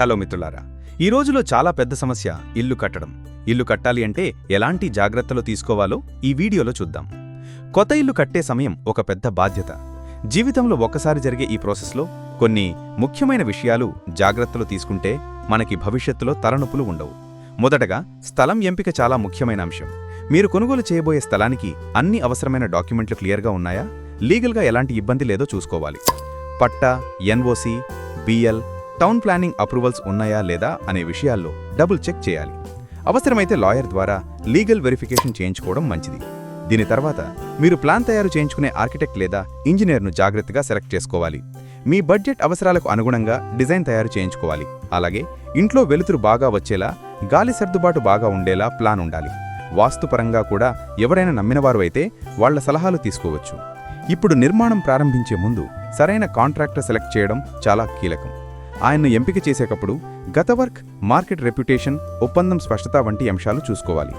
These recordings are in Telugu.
హలో మిత్రులారా ఈ రోజులో చాలా పెద్ద సమస్య ఇల్లు కట్టడం. ఇల్లు కట్టాలి అంటే ఎలాంటి జాగ్రత్తలు తీసుకోవాలో ఈ వీడియోలో చూద్దాం. కొత్త ఇల్లు కట్టే సమయం ఒక పెద్ద బాధ్యత. జీవితంలో ఒక్కసారి జరిగే ఈ ప్రాసెస్లో కొన్ని ముఖ్యమైన విషయాలు జాగ్రత్తలు తీసుకుంటే మనకి భవిష్యత్తులో తలనొప్పులు ఉండవు. మొదటగా స్థలం ఎంపిక చాలా ముఖ్యమైన అంశం. మీరు కొనుగోలు చేయబోయే స్థలానికి అన్ని అవసరమైన డాక్యుమెంట్లు క్లియర్గా ఉన్నాయా? లీగల్గా ఎలాంటి ఇబ్బంది లేదో చూసుకోవాలి. పట్టా NOC BL town planning approvals ఉన్నాయా లేదా అనే విషయాల్లో డబుల్ చెక్ చేయాలి. అవసరమైతే లాయర్ ద్వారా లీగల్ వెరిఫికేషన్ చేయించుకోవడం మంచిది. దీని తర్వాత మీరు ప్లాన్ తయారు చేయించుకునే ఆర్కిటెక్ట్ లేదా ఇంజనీర్ను జాగ్రత్తగా సెలెక్ట్ చేసుకోవాలి. మీ బడ్జెట్ అవసరాలకు అనుగుణంగా డిజైన్ తయారు చేయించుకోవాలి. అలాగే ఇంట్లో వెలుతురు బాగా వచ్చేలా గాలి సర్దుబాటు బాగా ఉండేలా ప్లాన్ ఉండాలి. వాస్తుపరంగా కూడా ఎవరైనా నమ్మినవారు అయితే వాళ్ళ సలహాలు తీసుకోవచ్చు. ఇప్పుడు నిర్మాణం ప్రారంభించే ముందు సరైన కాంట్రాక్టర్ సెలెక్ట్ చేయడం చాలా కీలకం. ఆయన్ను ఎంపిక చేసేటప్పుడు గత వర్క్ మార్కెట్ రెప్యుటేషన్ ఒప్పందం స్పష్టత వంటి అంశాలు చూసుకోవాలి.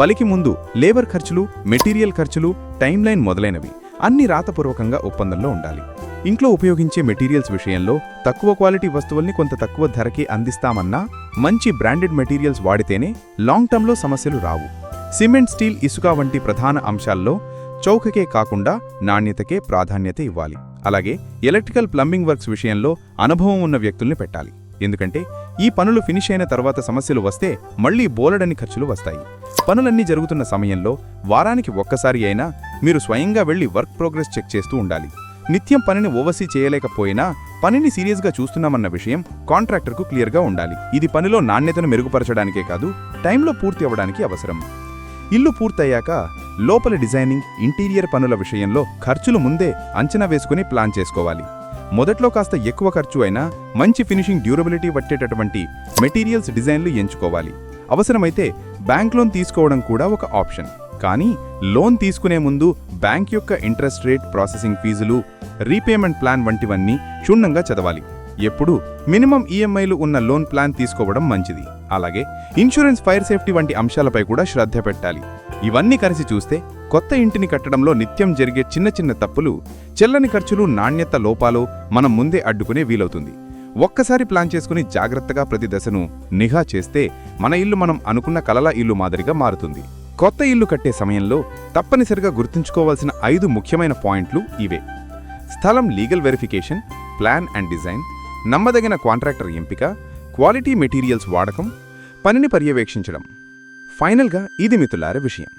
పలికి ముందు లేబర్ ఖర్చులు మెటీరియల్ ఖర్చులు టైంలైన్ మొదలైనవి అన్ని రాతపూర్వకంగా ఒప్పందంలో ఉండాలి. ఇంట్లో ఉపయోగించే మెటీరియల్స్ విషయంలో తక్కువ క్వాలిటీ వస్తువుల్ని కొంత తక్కువ ధరకే అందిస్తామన్నా మంచి బ్రాండెడ్ మెటీరియల్స్ వాడితేనే లాంగ్ టర్మ్లో సమస్యలు రావు. సిమెంట్ స్టీల్ ఇసుక వంటి ప్రధాన అంశాల్లో చౌకకే కాకుండా నాణ్యతకే ప్రాధాన్యత ఇవ్వాలి. అలాగే ఎలక్ట్రికల్ ప్లంబింగ్ వర్క్స్ విషయంలో అనుభవం ఉన్న వ్యక్తుల్ని పెట్టాలి. ఎందుకంటే ఈ పనులు ఫినిష్ అయిన తర్వాత సమస్యలు వస్తే మళ్ళీ బోలెడని ఖర్చులు వస్తాయి. పనులన్నీ జరుగుతున్న సమయంలో వారానికి ఒక్కసారి అయినా మీరు స్వయంగా వెళ్ళి వర్క్ ప్రోగ్రెస్ చెక్ చేస్తూ ఉండాలి. నిత్యం పనిని ఓవర్సీ చేయలేకపోయినా పనిని సీరియస్గా చూస్తున్నామన్న విషయం కాంట్రాక్టర్కు క్లియర్గా ఉండాలి. ఇది పనిలో నాణ్యతను మెరుగుపరచడానికే కాదు టైంలో పూర్తి అవ్వడానికి అవసరం. ఇల్లు పూర్తయ్యాక లోపల డిజైనింగ్ ఇంటీరియర్ పనుల విషయంలో ఖర్చులు ముందే అంచనా వేసుకుని ప్లాన్ చేసుకోవాలి. మొదట్లో కాస్త ఎక్కువ ఖర్చు అయినా మంచి ఫినిషింగ్ డ్యూరబిలిటీ పట్టేటటువంటి మెటీరియల్స్ డిజైన్లు ఎంచుకోవాలి. అవసరమైతే బ్యాంక్ లోన్ తీసుకోవడం కూడా ఒక ఆప్షన్. కానీ లోన్ తీసుకునే ముందు బ్యాంక్ యొక్క ఇంట్రెస్ట్ రేట్ ప్రాసెసింగ్ ఫీజులు రీపేమెంట్ ప్లాన్ వంటివన్నీ క్షుణ్ణంగా చదవాలి. ఎప్పుడు మినిమం ఈఎంఐలు ఉన్న లోన్ ప్లాన్ తీసుకోవడం మంచిది. అలాగే ఇన్సూరెన్స్ ఫైర్ సేఫ్టీ వంటి అంశాలపై కూడా శ్రద్ధ పెట్టాలి. ఇవన్నీ కలిసి చూస్తే కొత్త ఇంటిని కట్టడంలో నిత్యం జరిగే చిన్న చిన్న తప్పులు చెల్లని ఖర్చులు నాణ్యత లోపాలు మనం ముందే అడ్డుకునే వీలవుతుంది. ఒక్కసారి ప్లాన్ చేసుకుని జాగ్రత్తగా ప్రతి దశను నిఘా చేస్తే మన ఇల్లు మనం అనుకున్న కలల ఇల్లు మాదిరిగా మారుతుంది. కొత్త ఇల్లు కట్టే సమయంలో తప్పనిసరిగా గుర్తుంచుకోవాల్సిన ఐదు ముఖ్యమైన పాయింట్లు ఇవే. స్థలం legal verification plan and design నమ్మదగిన కాంట్రాక్టర్ ఎంపిక క్వాలిటీ మెటీరియల్స్ వాడకం పనిని పర్యవేక్షించడం. ఫైనల్గా ఇది మితులార విషయం.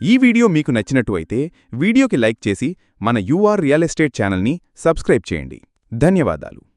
ఈ వీడియో మీకు నచ్చినట్టు అయితే వీడియోకి లైక్ చేసి మన యూఆర్ రియల్ ఎస్టేట్ ఛానల్ని సబ్స్క్రైబ్ చేయండి. ధన్యవాదాలు.